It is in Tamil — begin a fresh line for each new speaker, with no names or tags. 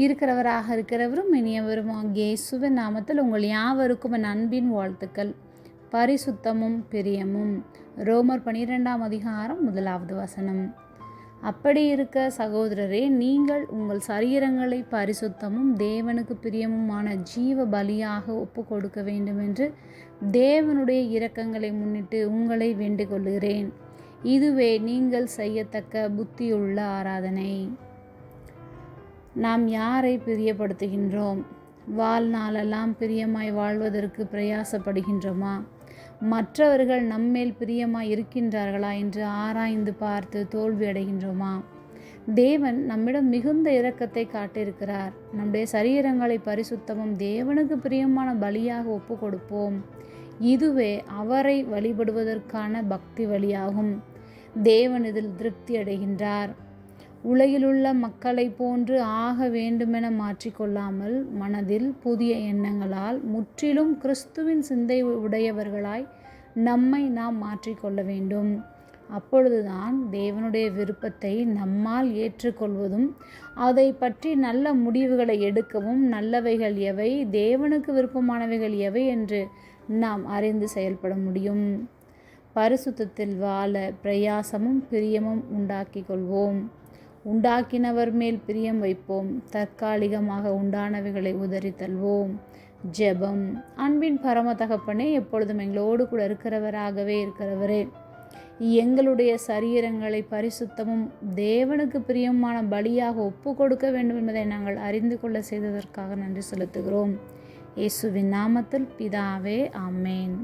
இருக்கிறவராக இருக்கிறவரும் இனியவரும் ஆகிய இயேசுவின் நாமத்தில் உங்கள் யாவருக்கும் என் அன்பின் வாழ்த்துக்கள். பரிசுத்தமும் பிரியமும். ரோமர் பனிரெண்டாம் அதிகாரம் முதலாவது வசனம். அப்படி இருக்க சகோதரரே நீங்கள் உங்கள் சரீரங்களை பரிசுத்தமும் தேவனுக்கு பிரியமுமான ஜீவ பலியாக ஒப்பு கொடுக்க வேண்டும் என்று தேவனுடைய இரக்கங்களை முன்னிட்டு உங்களை வேண்டுகொள்கிறேன். இதுவே நீங்கள் செய்யத்தக்க புத்தியுள்ள ஆராதனை. நாம் யாரை பிரியப்படுத்துகின்றோம்? வாழ்நாளெல்லாம் பிரியமாய் வாழ்வதற்கு பிரயாசப்படுகின்றோமா? மற்றவர்கள் நம்மேல் பிரியமாய் இருக்கின்றார்களா என்று ஆராய்ந்து பார்த்து தோல்வி அடைகின்றோமா? தேவன் நம்மிடம் மிகுந்த இரக்கத்தை காட்டியிருக்கிறார். நம்முடைய சரீரங்களை பரிசுத்தமும் தேவனுக்கு பிரியமான பலியாக ஒப்பு கொடுப்போம் இதுவே அவரை வழிபடுவதற்கான பக்தி வழியாகும். தேவன் இதில் திருப்தி அடைகின்றார். உலகிலுள்ள மக்களை போன்று ஆக வேண்டுமென மாற்றிக்கொள்ளாமல் மனதில் புதிய எண்ணங்களால் முற்றிலும் கிறிஸ்துவின் சிந்தை உடையவர்களாய் நம்மை நாம் மாற்றிக்கொள்ள வேண்டும். அப்பொழுதுதான் தேவனுடைய விருப்பத்தை நம்மால் ஏற்றுக்கொள்வதும் அதை பற்றி நல்ல முடிவுகளை எடுக்கவும் நல்லவைகள் எவை தேவனுக்கு விருப்பமானவைகள் எவை என்று நாம் அறிந்து செயல்பட முடியும். பரிசுத்தத்தில் வாழ பிரயாசமும் பிரியமும் உண்டாக்கி கொள்வோம். உண்டாக்கினவர் மேல் பிரியம் வைப்போம். தற்காலிகமாக உண்டானவைகளை உதறி தள்வோம் ஜெபம். அன்பின் பரம தகப்பனே எப்பொழுதும் எங்களோடு கூட இருக்கிறவராகவே இருக்கிறவரே. எங்களுடைய சரீரங்களை பரிசுத்தமும் தேவனுக்கு பிரியமான பலியாக ஒப்பு கொடுக்க வேண்டும் என்பதை நாங்கள் அறிந்து கொள்ள செய்ததற்காக நன்றி செலுத்துகிறோம். இயேசுவின் நாமத்தில் பிதாவே ஆமேன்.